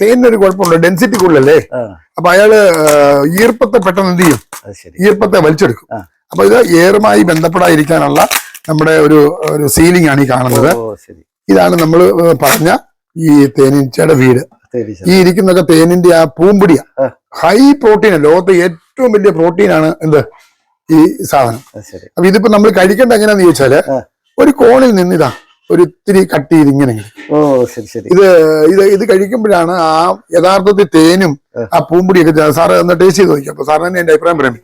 തേനിനൊരു കുഴപ്പമുണ്ട്. ഡെൻസിറ്റി കൂടുതലല്ലേ? അപ്പൊ അയാൾ ഈർപ്പത്തെ പെട്ടെന്ന് എന്ത് ചെയ്യും? ഈർപ്പത്തെ വലിച്ചെടുക്കും. അപ്പൊ ഇത് എയറുമായി ബന്ധപ്പെടാതിരിക്കാനുള്ള നമ്മുടെ ഒരു ഒരു സീലിംഗ് ആണ് ഈ കാണുന്നത്. ഇതാണ് നമ്മൾ പറഞ്ഞ ഈ തേനീച്ചയുടെ വീട്. ഈ ഇരിക്കുന്നൊക്കെ തേനിന്റെ ആ പൂമ്പിടിയ. ഹൈ പ്രോട്ടീൻ ലോകത്തെ ഏറ്റവും വലിയ പ്രോട്ടീനാണ് എന്ത്? ഈ സാധനം. അപ്പൊ ഇതിപ്പോ നമ്മൾ കഴിക്കേണ്ട എങ്ങനെയാന്ന് ചോദിച്ചാൽ. ഒരു കോണിൽ നിന്ന് ഇതാ ഒരു ഇത്തിരി കട്ട് ചെയ്ത് ഇങ്ങനെ. ഓ ശരി ശരി. ഇത് ഇത് ഇത് കഴിക്കുമ്പോഴാണ് ആ യഥാർത്ഥത്തിൽ തേനും ആ. പൂമ്പൊടിയൊക്കെ സാറ് ഒന്ന് ടേസ്റ്റ് ചെയ്ത് നോക്കി അപ്പൊ സാറിന് എന്റെ അഭിപ്രായം പറയാൻ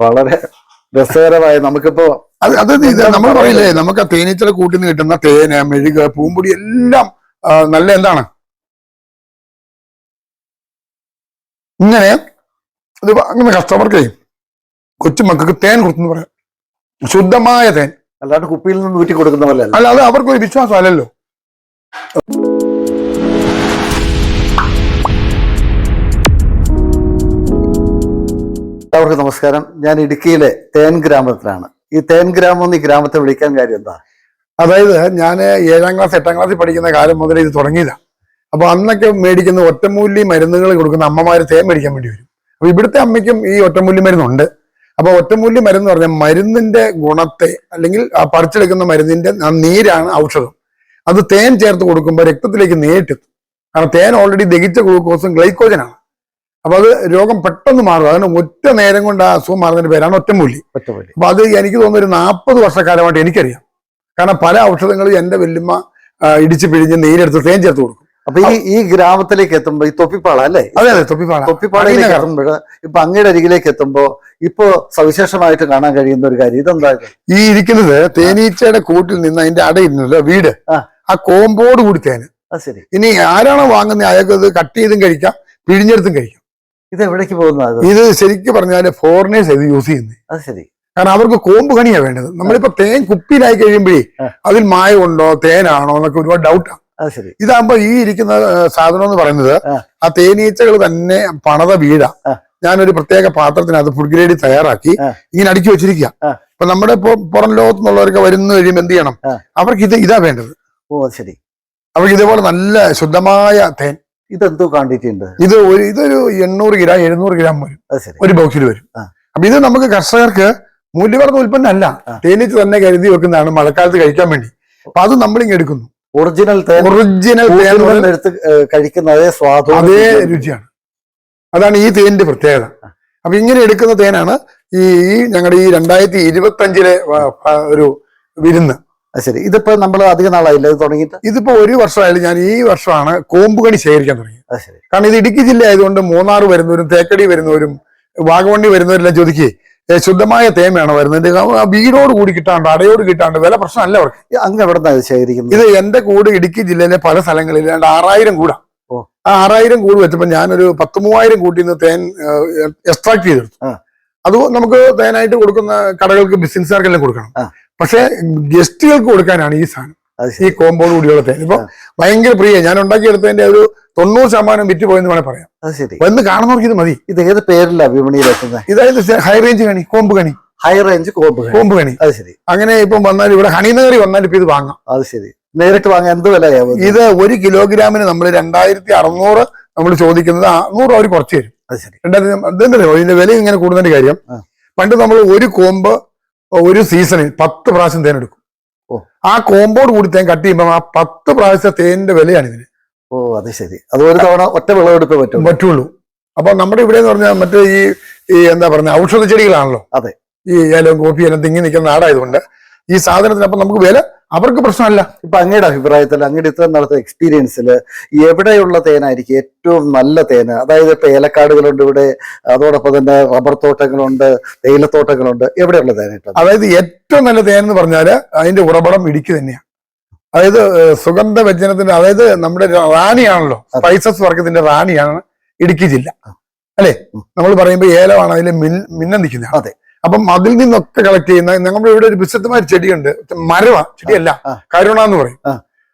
വളരെ രസകരമായ നമുക്കിപ്പോ അത് അത് ഇത് നമ്മൾ പറയില്ലേ നമുക്ക് ആ തേനീച്ചല കൂട്ടിൽ നിന്ന് കിട്ടുന്ന തേന് മെഴുക് പൂമ്പൊടി എല്ലാം നല്ല എന്താണ്? ഇങ്ങനെ ഇത് അങ്ങനെ കസ്റ്റമർക്ക് കൊച്ചുമക്കൾക്ക് തേൻ കൊടുത്തെന്ന് പറയാം. ശുദ്ധമായ തേൻ. അല്ലാണ്ട് കുപ്പിയിൽ നിന്ന് ഊറ്റി കൊടുക്കുന്ന പോലെ അല്ല. അല്ലാതെ അവർക്കൊരു വിശ്വാസം അല്ലല്ലോ എല്ലാവർക്കും നമസ്കാരം. ഞാൻ ഇടുക്കിയിലെ തേൻ ഗ്രാമത്തിലാണ്. ഈ തേൻ ഗ്രാമം എന്ന് ഈ ഗ്രാമത്തെ വിളിക്കാൻ കാര്യം എന്താ? അതായത് ഞാൻ ഏഴാം ക്ലാസ് എട്ടാം ക്ലാസ്സിൽ പഠിക്കുന്ന കാലം മുതൽ ഇത് തുടങ്ങിയതാണ് അപ്പൊ അന്നൊക്കെ മേടിക്കുന്ന ഒറ്റമൂലി മരുന്നുകൾ കൊടുക്കുന്ന അമ്മമാര് തേൻ മേടിക്കാൻ വേണ്ടി വരും. അപ്പൊ ഇവിടുത്തെ അമ്മയ്ക്കും ഈ ഒറ്റമൂലി മരുന്നുണ്ട്. അപ്പൊ ഒറ്റമൂല്യ മരുന്ന് പറഞ്ഞാൽ മരുന്നിന്റെ ഗുണത്തെ അല്ലെങ്കിൽ ആ പറിച്ചെടുക്കുന്ന മരുന്നിന്റെ ആ നീരാണ് ഔഷധം. അത് തേൻ ചേർത്ത് കൊടുക്കുമ്പോൾ രക്തത്തിലേക്ക് നേരിട്ടെത്തും. കാരണം തേൻ ഓൾറെഡി ദഹിച്ച ഗ്ലൂക്കോസും ഗ്ലൈക്കോജനാണ് അപ്പൊ അത് രോഗം പെട്ടെന്ന് മാറും. അതിന് ഒറ്റ നേരം കൊണ്ട് ആ അസുഖം മാറുന്നതിന്റെ പേരാണ് ഒറ്റമൂലി ഒറ്റമൂലി അപ്പൊ അത് എനിക്ക് തോന്നുന്ന ഒരു നാൽപ്പത് വർഷക്കാലമായിട്ട് എനിക്കറിയാം. കാരണം പല ഔഷധങ്ങളും എന്റെ വല്യമ്മ ഇടിച്ച് പിഴിഞ്ഞ് നീരെടുത്ത് തേൻ ചേർത്ത് കൊടുക്കും. അപ്പൊ ഈ ഈ ഗ്രാമത്തിലേക്ക് എത്തുമ്പോ ഈ തൊപ്പിപ്പാള അല്ലേ? അതെ അതെ തൊപ്പിപ്പാള. തൊപ്പിപ്പാളയിലേക്ക് എത്തുമ്പോൾ ഇപ്പൊ അങ്ങയുടെ അരികിലേക്ക് എത്തുമ്പോ ഇപ്പോ സവിശേഷമായിട്ട് കാണാൻ കഴിയുന്ന ഒരു കാര്യം ഇതെന്താ ഇത്? ഈ ഇരിക്കുന്നത് തേനീച്ചയുടെ കൂട്ടിൽ നിന്ന് അതിന്റെ അടയിരുന്നല്ലോ വീട്. ആ. കോമ്പോട് കൂടി തേന്. ശരി. ഇനി ആരാണോ വാങ്ങുന്നത് അയാൾക്ക് അത് കട്ട് ചെയ്തും കഴിക്കാം പിഴിഞ്ഞെടുത്തും കഴിക്കാം. ഇത് എവിടേക്ക് പോകുന്നത് ഇത്? ശരിക്കും പറഞ്ഞാൽ ഫോറിനേഴ്സ് ഇത് യൂസ് ചെയ്യുന്നത് അത് ശരി. കാരണം അവർക്ക് കോമ്പ് കണിയാ വേണ്ടത്. നമ്മളിപ്പോ തേൻ കുപ്പിയിലായി കഴിയുമ്പോഴേ അതിൽ മായമുണ്ടോ തേനാണോ എന്നൊക്കെ ഒരുപാട് ഡൗട്ടാണ് ഇതാകുമ്പോ ഈ ഇരിക്കുന്ന സാധനം എന്ന് പറയുന്നത് ആ. തേനീച്ചകൾ തന്നെ പണത വീഴ. ഞാനൊരു പ്രത്യേക പാത്രത്തിനകത്ത് ഫുഡ് ഗ്രേഡ് തയ്യാറാക്കി. ഇങ്ങനെ അടുക്കി വെച്ചിരിക്കുക അപ്പൊ നമ്മുടെ ഇപ്പൊ പുറം ലോകത്തു നിന്നുള്ളവരൊക്കെ വരുന്ന കഴിയുമ്പോൾ എന്ത് ചെയ്യണം? അവർക്ക് ഇത് ഇതാ വേണ്ടത്. ഓ ശരി. അവർക്ക് ഇതേപോലെ നല്ല ശുദ്ധമായ തേൻ. ഇതെന്തോ ക്വാണ്ടിറ്റി ഉണ്ട് ഇത് ഒരു ഇതൊരു എണ്ണൂറ് ഗ്രാം എഴുന്നൂറ് ഗ്രാം വരും. ഒരു ബോക്സിൽ വരും. അപ്പൊ ഇത് നമുക്ക് കർഷകർക്ക് മൂല്യവർദ്ധ ഉൽപ്പന്നമല്ല. തേനീച്ച തന്നെ കരുതി വെക്കുന്നതാണ് മഴക്കാലത്ത് കഴിക്കാൻ വേണ്ടി. അപ്പൊ അത് നമ്മളിങ്ങനെ എടുക്കുന്നു. ഒറിജിനൽ തേൻ ഒറിജിനൽ തേൻ എടുത്ത് കഴിക്കുന്ന അതേ സ്വാദം അതേ രുചിയാണ്. അതാണ് ഈ തേനിന്റെ പ്രത്യേകത. അപ്പൊ ഇങ്ങനെ എടുക്കുന്ന തേനാണ് ഈ ഞങ്ങളുടെ ഈ രണ്ടായിരത്തി ഇരുപത്തി അഞ്ചിലെ ഒരു വിരുന്ന്. ശരി. ഇതിപ്പോ നമ്മൾ അധിക നാളായില്ല? ഇത് തുടങ്ങിയിട്ട്? ഇതിപ്പോ ഒരു വർഷമായാലും ഞാൻ ഈ വർഷമാണ് കോമ്പുകണി ശേഖരിക്കാൻ ശരി. കാരണം ഇത് ഇടുക്കി ജില്ല ആയതുകൊണ്ട് മൂന്നാർ വരുന്നവരും തേക്കടി വരുന്നവരും വാഗവണ്ടി വരുന്നവരെല്ലാം ചോദിക്കേ "ഏ, ശുദ്ധമായ തേമയാണ് വരുന്നത് വീടോട് കൂടി കിട്ടാണ്ട് അടയോട് കിട്ടാണ്ട് വില പ്രശ്നമല്ല അവർക്ക്. അങ്ങ് എവിടെ ശേഖരിക്കുന്നത്? ഇത് എന്റെ കൂട് ഇടുക്കി ജില്ലയിലെ പല സ്ഥലങ്ങളിൽ ഏതാണ്ട് ആറായിരം കൂടാ. ആ ആറായിരം കൂട് വെച്ചപ്പോ ഞാനൊരു പത്ത് മൂവായിരം കൂട്ടിൽ നിന്ന് തേൻ എക്സ്ട്രാക്ട് ചെയ്തെടുത്തു. അത് നമുക്ക് തേനായിട്ട് കൊടുക്കുന്ന കടകൾക്ക് ബിസിനസ്സുകാർക്കെല്ലാം കൊടുക്കണം. പക്ഷെ ഗസ്റ്റുകൾക്ക് കൊടുക്കാനാണ് ഈ സാധനം. ഈ ശരി കോമ്പൗണ്ട് കൂടിയുള്ള തേൻ ഇപ്പൊ. ഭയങ്കര പ്രിയ ഞാൻ ഉണ്ടാക്കിയെടുത്തതിന്റെ ഒരു തൊണ്ണൂറ് ശതമാനം വിറ്റ് പോയെന്ന് വേണേ പറയാം. അത് ശരി. വന്ന് കാണുന്നവർക്ക് ഇത് മതി. ഇത് ഏത് പേരില്ല വിപണിയിൽ എത്തുന്നത് ഇതായത് ഹൈ റേഞ്ച് കണി കോമ്പ് കണി. ഹൈ റേഞ്ച് കോമ്പ് കോമ്പ് കണി. അത് ശരി. അങ്ങനെ ഇപ്പം വന്നാൽ ഇവിടെ ഹണിനഗറി വന്നാൽ ഇപ്പൊ ഇത് വാങ്ങാം. അത് ശരി. നേരിട്ട് വാങ്ങാൻ എന്ത് വിലയാവും ഇത്? ഒരു കിലോഗ്രാമിന് നമ്മൾ രണ്ടായിരത്തി അറുന്നൂറ് നമ്മൾ ചോദിക്കുന്നത് നൂറ് രൂപ അവർ കുറച്ച് തരും. അത് ശരി. രണ്ടായിരത്തി ഇതിന്റെ വില ഇങ്ങനെ കൂടുന്നതിന്റെ കാര്യം. പണ്ട് നമ്മൾ ഒരു കോമ്പ് ഒരു സീസണിൽ പത്ത് പ്രാവശ്യം ഓ. ആ കോമ്പോട് കൂടി തേൻ കട്ട് ചെയ്യുമ്പോൾ ആ പത്ത് പ്രാവശ്യത്തെ തേനിന്റെ വിലയാണ് ഇതിന്. ഓ അത് ശരി. അത് ഒരു തവണ ഒറ്റ വിളവെടുപ്പ് പറ്റും പറ്റുള്ളൂ. അപ്പൊ നമ്മുടെ ഇവിടെ എന്ന് പറഞ്ഞാൽ മറ്റേ ഈ ഈ എന്താ പറയുക ഔഷധ ചെടികളാണല്ലോ അതെ. ഈ ഏലം കോപ്പി എല്ലാം തിങ്ങി നിൽക്കുന്ന നാടായതുകൊണ്ട് ഈ സാധനത്തിന് അപ്പൊ നമുക്ക് വില അവർക്ക് പ്രശ്നമല്ല. ഇപ്പൊ അങ്ങയുടെ അഭിപ്രായത്തിൽ അങ്ങയുടെ ഇത്ര നടത്തുന്ന എക്സ്പീരിയൻസിൽ എവിടെയുള്ള തേനായിരിക്കും ഏറ്റവും നല്ല തേന്? അതായത് ഇപ്പൊ ഏലക്കാടുകളുണ്ട് ഇവിടെ അതോടൊപ്പം തന്നെ റബ്ബർ തോട്ടങ്ങളുണ്ട് തേയിലത്തോട്ടങ്ങളുണ്ട്. എവിടെയുള്ള തേനായിട്ടാണ് അതായത് ഏറ്റവും നല്ല തേൻ എന്ന് പറഞ്ഞാൽ അതിന്റെ ഉറവിടം ഇടുക്കി തന്നെയാണ് അതായത് സുഗന്ധ വ്യഞ്ജനത്തിന്റെ അതായത് നമ്മുടെ റാണിയാണല്ലോ. സ്പൈസസ് വർഗത്തിന്റെ റാണിയാണ് ഇടുക്കി ജില്ല. അല്ലേ? നമ്മൾ പറയുമ്പോൾ ഏലമാണ് അതിൽ മിന്നം നിൽക്കുന്നത് അതെ. അപ്പം അതിൽ നിന്നൊക്കെ കളക്ട് ചെയ്യുന്ന നമ്മുടെ ഇവിടെ ഒരു വിശുദ്ധമായ ചെടിയുണ്ട്. മരവാ ചെടിയല്ല കരുണ എന്ന് പറയും.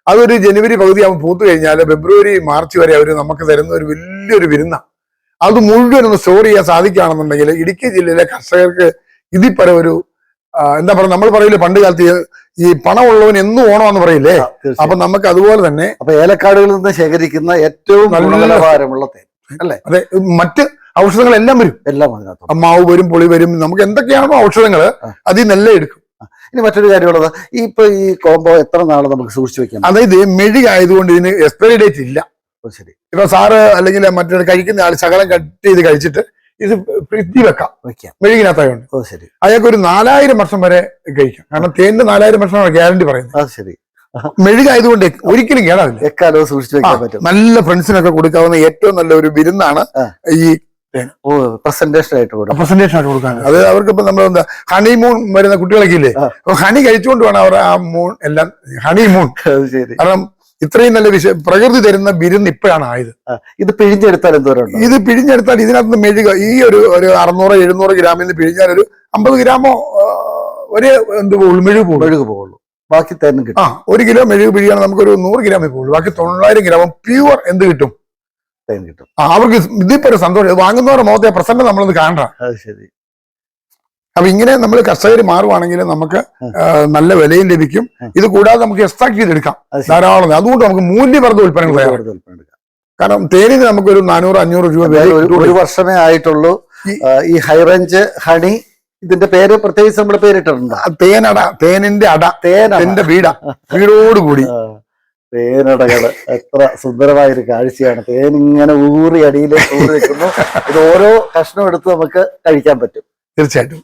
അതൊരു ജനുവരി പകുതി ആകുമ്പോൾ പൂത്തു കഴിഞ്ഞാൽ ഫെബ്രുവരി മാർച്ച് വരെ അവർ നമുക്ക് തരുന്ന ഒരു വലിയൊരു വിരുന്ന. അത് മുഴുവൻ ഒന്ന് സ്റ്റോർ ചെയ്യാൻ സാധിക്കുകയാണെന്നുണ്ടെങ്കിൽ ഇടുക്കി ജില്ലയിലെ കർഷകർക്ക് ഇതിൽ പരം ഒരു എന്താ പറയുക നമ്മൾ പറയില്ലേ പണ്ട് കാലത്ത് ഈ- പണമുള്ളവൻ എന്നും ഓണമെന്ന് പറയില്ലേ? അപ്പൊ നമുക്ക് അതുപോലെ തന്നെ അപ്പൊ ഏലക്കാടുകളിൽ നിന്ന് ശേഖരിക്കുന്ന ഏറ്റവും നല്ല- നിലവാരമുള്ള തേൻ അതെ മറ്റ് ഔഷധങ്ങളെല്ലാം വരും. എല്ലാം അതിനകത്ത് മാവ് വരും പുളി വരും നമുക്ക് എന്തൊക്കെയാണോ ഔഷധങ്ങൾ ആ. അതിൽ നിന്നെല്ലാം എടുക്കും. ഇനി മറ്റൊരു കാര്യമുള്ളത് ഈ ഇപ്പൊ ഈ കോമ്പോ എത്ര നാൾ നമുക്ക് സൂക്ഷിച്ചു വെക്കാം? അതായത് മെഴുക ആയതുകൊണ്ട് ഇതിന് എക്സ്പയറി ഡേറ്റ് ഇല്ല. ശരി. ഇപ്പൊ സാറ് അല്ലെങ്കിൽ മറ്റൊരു കഴിക്കുന്ന ആൾ ശകലം കട്ട് ചെയ്ത് കഴിച്ചിട്ട് ഇത് ഫ്രിഡ്ജിൽ വെക്കാം. വെക്കാം. മെഴുകിനകത്തായോണ്ട് ഓ ശരി. അയാൾക്ക് ഒരു നാലായിരം വർഷം വരെ കഴിക്കാം. കാരണം തേനിന്റെ നാലായിരം വർഷമാണ് ഗ്യാരണ്ടി പറയുന്നത്. അത് ശരി. മെഴുകായതുകൊണ്ട് ഒരിക്കലും കേടാവില്ല. എക്കാലവും സൂക്ഷിച്ചു വെക്കാൻ പറ്റും. നല്ല ഫ്രണ്ട്സിനൊക്കെ കൊടുക്കാവുന്ന ഏറ്റവും നല്ല ഒരു വിരുന്നാണ് ഈ ഓ പ്രസന്റേഷൻ ആയിട്ട് കൂടെ പ്രസന്റേഷൻ ആയിട്ട് കൊടുക്കാൻ. അത് അവർക്ക് ഇപ്പൊ നമ്മൾ എന്താ ഹണിമൂൺ വരുന്ന കുട്ടികളൊക്കെ ഇല്ലേ. അപ്പൊ ഹണി കഴിച്ചുകൊണ്ട് വേണം അവർ ആ മൂൺ എല്ലാം ഹണിമൂൺ മൂൺ ശരി. കാരണം ഇത്രയും നല്ല വിഷയം പ്രകൃതി തരുന്ന വിരുന്ന് ഇപ്പോഴാണ് ആയത്. ഇത് പിഴിഞ്ഞെടുത്താൽ എന്തോരം ഇത് പിഴിഞ്ഞെടുത്താൽ ഇതിനകത്ത് മെഴുക ഈ ഒരു ഒരു അറുന്നൂറ് എഴുന്നൂറ് ഗ്രാമിൽ നിന്ന് പിഴിഞ്ഞാൽ ഒരു അമ്പത് ഗ്രാമോ ഒരേ ഒരു എന്ത് പോകുള്ളൂ മെഴുക് പോകുള്ളൂ മെഴുകു പോകുള്ളൂ ബാക്കി തന്നെ കിട്ടും. ആ ഒരു കിലോ മെഴുക് പിഴിയാണ് നമുക്കൊരു നൂറ് ഗ്രാമേ പോകുള്ളൂ ബാക്കി തൊള്ളായിരം ഗ്രാമം പ്യുവർ എന്ത് കിട്ടും? തേൻ കിട്ടും. ആ, അവർക്ക് ഇതിപ്പോ ഒരു സന്തോഷം. വാങ്ങുന്നവരുടെ മുഖത്തെ പ്രസന്റ് നമ്മളത് കാണണ്ട. അത് ശരി. അപ്പൊ ഇങ്ങനെ നമ്മൾ കർഷകർ മാറുവാണെങ്കിൽ നമുക്ക് നല്ല വിലയും ലഭിക്കും. ഇത് കൂടാതെ നമുക്ക് എക്സ്ട്രാക്ട് ചെയ്തെടുക്കാം. ധാരാളം. അതുകൊണ്ട് നമുക്ക് മൂല്യവർദ്ധ ഉൽപ്പന്നങ്ങൾ എടുക്കാം. കാരണം തേനിന് നമുക്കൊരു നാനൂറ് അഞ്ഞൂറ് രൂപ ഒരു- വർഷമേ ആയിട്ടുള്ളൂ. ഈ- ഹൈറേഞ്ച് ഹണി ഇതിന്റെ പേര് പ്രത്യേകിച്ച് നമ്മൾ പേരിട്ടിട്ടുണ്ട്? തേനട തേനിന്റെ അട തേന്റെ വീട വീടോട് തേനടകൾ. എത്ര സുന്ദരമായ ഒരു കാഴ്ചയാണ്. തേൻ ഇങ്ങനെ ഊറി അടിയിലേക്ക് ഊറി വെക്കുന്നു ഇത് ഓരോ കഷ്ണം എടുത്ത് നമുക്ക് കഴിക്കാൻ പറ്റും. തീർച്ചയായിട്ടും.